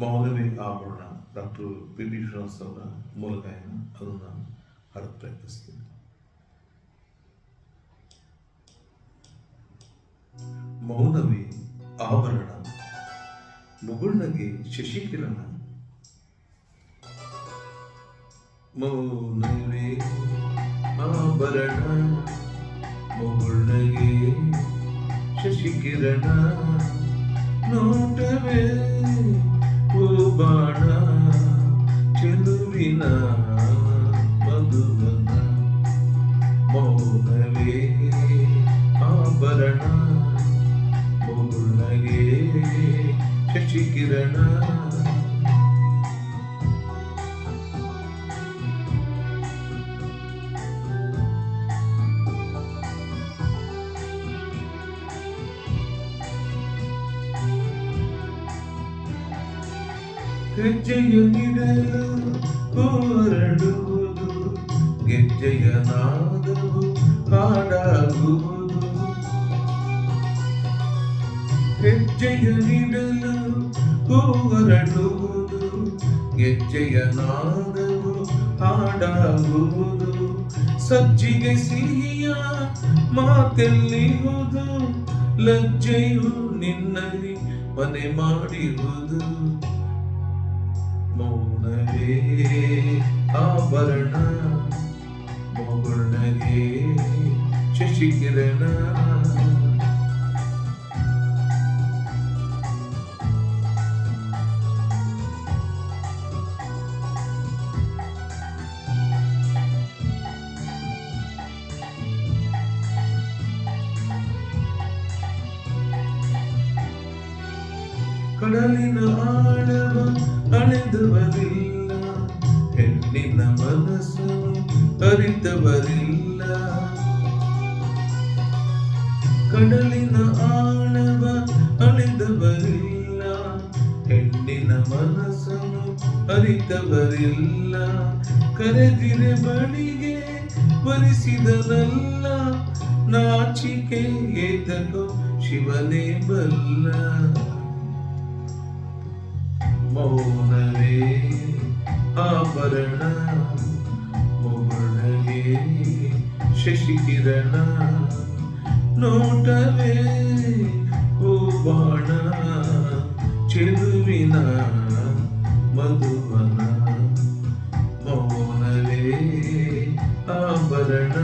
ಮೌನವೇ ಆಭರಣ. Doctor P B Srinivas ಅವರ ಮೂಲ ಗಾಯನ ಅದನ್ನು ನಾನು ಹಾಡಕ್ಕೆ ಪ್ರಯತ್ನಿಸ್ತೀನಿ. ಮೌನವೇ ಆಭರಣ. ಮುಗುಳ್ನಗೆ ಶಶಿಕಿರಣ. ಮೌನವೇ ಆಭರಣ. ಮುಗುಳ್ನಗೆ ಶಶಿಕಿರಣ. ಚೆಲುವಿನ ಮಧುವನ ಮೌನವೇ ಆಭರಣ ಮುಗುಳ್ನಗೆ ಶಶಿಕಿರಣ ಹೆಜ್ಜೆಯ ನಿಡಲು ಹೊರಡುವುದು ಗೆಜ್ಜೆಯ ನಾದವು ಹಾಡಾಗುವುದು ಹೆಜ್ಜೆಯ ನಿಡಲು ಹೊರಡುವುದು ಗೆಜ್ಜೆಯ ನಾದವು ಹಾಡಾಗುವುದು ಸಜ್ಜಿಗೆ ಸಿಹಿಯ ಮಾತೆಲ್ಲಿಹುದು ಲಜ್ಜೆಯು ನಿನ್ನಲ್ಲಿ ಮನೆ ಮಾಡಿರುವುದು. ಆಭರಣ ಮಗುಳ್ನಗೆ ಶಶಿಕಿರಣ ಕಡಲಿನ ಆಳವ ಅಳೆದವರಿಲ್ಲ ಹೆಣ್ಣಿನ ಮನಸ್ಸು ಅರಿತವರಿಲ್ಲ. ಕಡಲಿನ ಆಳವ ಅಳಿದವರಿಲ್ಲ. ಹೆಣ್ಣಿನ ಮನಸ್ಸನ್ನು ಅರಿತವರಿಲ್ಲ. ಕರೆದಿರೆ ಬಳಿಗೆ ಬರಿಸಿದನಲ್ಲ ನಾಚಿಕೆ ಏತಕೋ ಶಿವನೇ ಬಲ್ಲ. ಮೌನವೇ ಆಭರಣ ಒಬ್ಬಳಗೆ ಶಶಿಕಿರಣ ನೋಟವೇ ಹೂಬಾಣ ಚಿಡುವಿನ ಮಧುವನ ಮೌನವೇ ಆಭರಣ